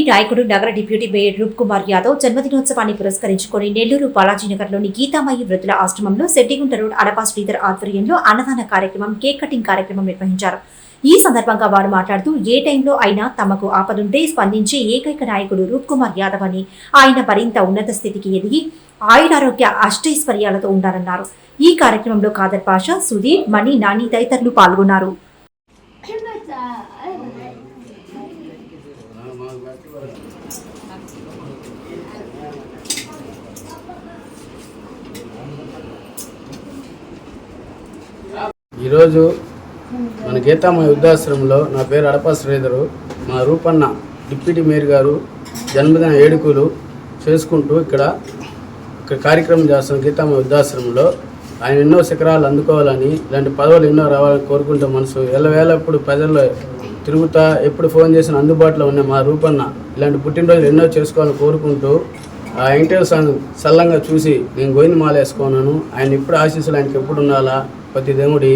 TDP నాయకుడు నగర deputy mayor Roop Kumar Yadav జన్మదినోత్సవాన్ని పురస్కరించుకొని నెల్లూరు బాలాజీనగర్లోని గీతామయ్య వృద్ధుల ఆశ్రమంలో శెట్టిగుంట రోడ్ అడపా శ్రీధర్ ఆధ్వర్యంలో అన్నదాన కార్యక్రమం కేక్ కటింగ్ కార్యక్రమం నిర్వహించారు. ఈ సందర్భంగా వారు మాట్లాడుతూ ఏ టైంలో అయినా తమకు ఆపదుంటే స్పందించే ఏకైక నాయకుడు రూప్ కుమార్ యాదవ్ అని ఆయన మరింత ఉన్నత స్థితికి ఎదిగి ఆయురారోగ్య అష్టైశ్వర్యాలతో ఉండాలన్నారు. ఈ కార్యక్రమంలో కాదర్ పాషా సుధీర్ మణి నాని తదితరులు పాల్గొన్నారు. ఈరోజు మన గీతామయ వృద్ధాశ్రమంలో నా పేరు అడప శ్రీధరు మా రూపన్న డిప్యూటీ మేయర్ గారు జన్మదిన వేడుకలు చేసుకుంటూ ఇక్కడ ఇక్కడ కార్యక్రమం చేస్తున్న గీతామయ వృద్ధాశ్రమంలో ఆయన ఎన్నో శిఖరాలు అందుకోవాలని ఇలాంటి పదవులు ఎన్నో రావాలని కోరుకుంటే మనసు ఎల్లవేళప్పుడు ప్రజల్లో తిరుగుతా ఎప్పుడు ఫోన్ చేసిన అందుబాటులో ఉన్న మా రూపన్న ఇలాంటి పుట్టినరోజులు ఎన్నో చేసుకోవాలని కోరుకుంటూ ఆ వెంకటేశ్వర స్వామిని సల్లంగా చూసి నేను గోవింద మాల వేసుకున్నాను. ఆయన ఇప్పుడు ఆశీస్సులు ఆయనకి ఎప్పుడు ఉండాలా? ప్రతి దేవుడి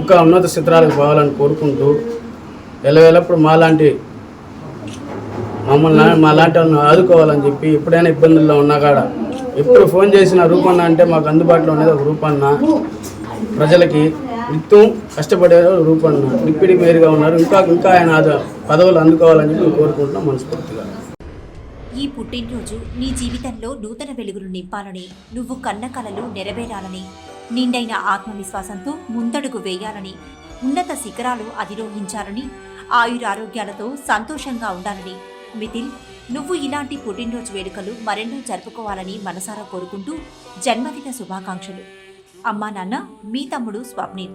ఇంకా ఉన్నత చిత్రాలకు పోవాలని కోరుకుంటూ ఎల్లవేళప్పుడు మాలాంటి మమ్మల్ని మా లాంటి వాళ్ళని ఆదుకోవాలని చెప్పి ఎప్పుడైనా ఇబ్బందుల్లో ఉన్నా కాడ? ఎప్పుడు ఫోన్ చేసిన రూపన్న అంటే మాకు అందుబాటులో ఉండేది ఒక రూపన్న. ప్రజలకి ఎంతో కష్టపడే రూపన్న డిప్యూటీ మేయర్గా ఉన్నారు. ఇంకా ఇంకా ఆయన పదవులు అందుకోవాలని చెప్పి కోరుకుంటున్నాం మనస్ఫూర్తిగా. ఈ పుట్టినరోజు నీ జీవితంలో నూతన వెలుగులు నింపాలని నువ్వు కన్న కలలు నెరవేరాలని నిండైన ఆత్మవిశ్వాసంతో ముందడుగు వేయాలని ఉన్నత శిఖరాలు అధిరోహించాలని ఆయురారోగ్యాలతో సంతోషంగా ఉండాలని. మిథిల్ నువ్వు ఇలాంటి పుట్టినరోజు వేడుకలు మరెన్నో జరుపుకోవాలని మనసారా కోరుకుంటూ జన్మదిన శుభాకాంక్షలు. అమ్మా నాన్న మీ తమ్ముడు స్వప్నిల్.